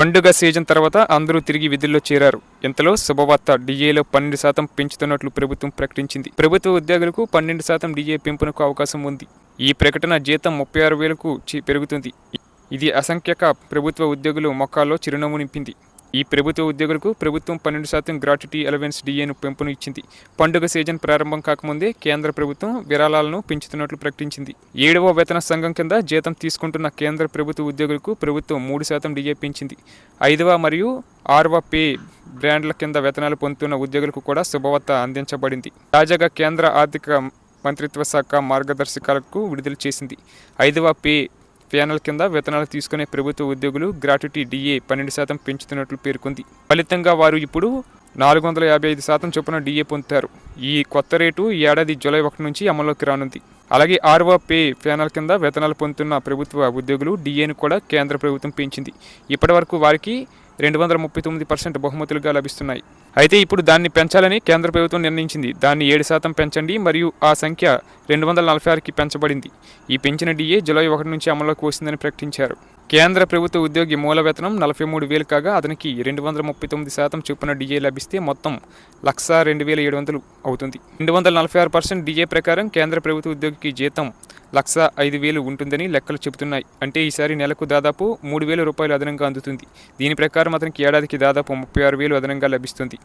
పండుగ సీజన్ తర్వాత అందరూ తిరిగి విధుల్లో చేరారు. ఇంతలో శుభవార్త డిఏలో పన్నెండు శాతం పెంచుతున్నట్లు ప్రభుత్వం ప్రకటించింది. ప్రభుత్వ ఉద్యోగులకు పన్నెండు శాతం డిఏ పెంపునకు అవకాశం ఉంది. ఈ ప్రకటన జీతం ముప్పై ఆరు వేలకు చి- పెరుగుతుంది. ఇది అసంఖ్యాక ప్రభుత్వ ఉద్యోగులు మొక్కాల్లో చిరునవ్వు నింపింది. ఈ ప్రభుత్వ ఉద్యోగులకు ప్రభుత్వం పన్నెండు శాతం గ్రాట్యుటీ అలవెన్స్ డిఏను పెంపును ఇచ్చింది. పండుగ సీజన్ ప్రారంభం కాకముందే కేంద్ర ప్రభుత్వం విరాళాలను పెంచుతున్నట్లు ప్రకటించింది. ఏడవ వేతన సంఘం కింద జీతం తీసుకుంటున్న కేంద్ర ప్రభుత్వ ఉద్యోగులకు ప్రభుత్వం మూడు శాతం డిఏ పెంచింది. ఐదవ మరియు ఆరవ పే బ్రాండ్ల కింద వేతనాలు పొందుతున్న ఉద్యోగులకు కూడా శుభవార్త అందించబడింది. తాజాగా కేంద్ర ఆర్థిక మంత్రిత్వ శాఖ మార్గదర్శకాలకు విడుదల చేసింది. ఐదవ పే ప్యానల్ కింద వేతనాలు తీసుకునే ప్రభుత్వ ఉద్యోగులు గ్రాట్యుటీ డిఏ పన్నెండు శాతం పెంచుతున్నట్లు పేర్కొంది. ఫలితంగా వారు ఇప్పుడు నాలుగు వందల యాభై ఐదు శాతం చొప్పున డిఏ పొందుతారు. ఈ కొత్త రేటు ఏడాది జూలై ఒకటి నుంచి అమల్లోకి రానుంది. అలాగే ఆర్వో పే ప్యానల్ కింద వేతనాలు పొందుతున్న ప్రభుత్వ ఉద్యోగులు డిఏను కూడా కేంద్ర ప్రభుత్వం పెంచింది. ఇప్పటివరకు వారికి రెండు వందల ముప్పై తొమ్మిది పర్సెంట్ బహుమతులుగా లభిస్తున్నాయి. అయితే ఇప్పుడు దాన్ని పెంచాలని కేంద్ర ప్రభుత్వం నిర్ణయించింది. దాన్ని ఏడు శాతం పెంచండి మరియు ఆ సంఖ్య రెండు వందల నలభై ఆరుకి పెంచబడింది. ఈ పెంచిన డిఏ జూలై ఒకటి నుంచి అమల్లోకి వస్తుందని ప్రకటించారు. కేంద్ర ప్రభుత్వ ఉద్యోగి మూల వేతనం నలభై మూడు వేలు కాగా అతనికి రెండు వందల ముప్పై తొమ్మిది శాతం చొప్పున డిఏ లభిస్తే మొత్తం లక్ష రెండు వేల ఏడు వందలు అవుతుంది. రెండు వందల నలభై ఆరు పర్సెంట్ డిఏ ప్రకారం కేంద్ర ప్రభుత్వ ఉద్యోగికి జీతం లక్ష ఐదు వేలు ఉంటుందని లెక్కలు చెబుతున్నాయి. అంటే ఈసారి నెలకు దాదాపు మూడు వేల రూపాయలు అదనంగా అందుతుంది. దీని ప్రకారం అతనికి ఏడాదికి దాదాపు ముప్పై ఆరు వేలు అదనంగా లభిస్తుంది.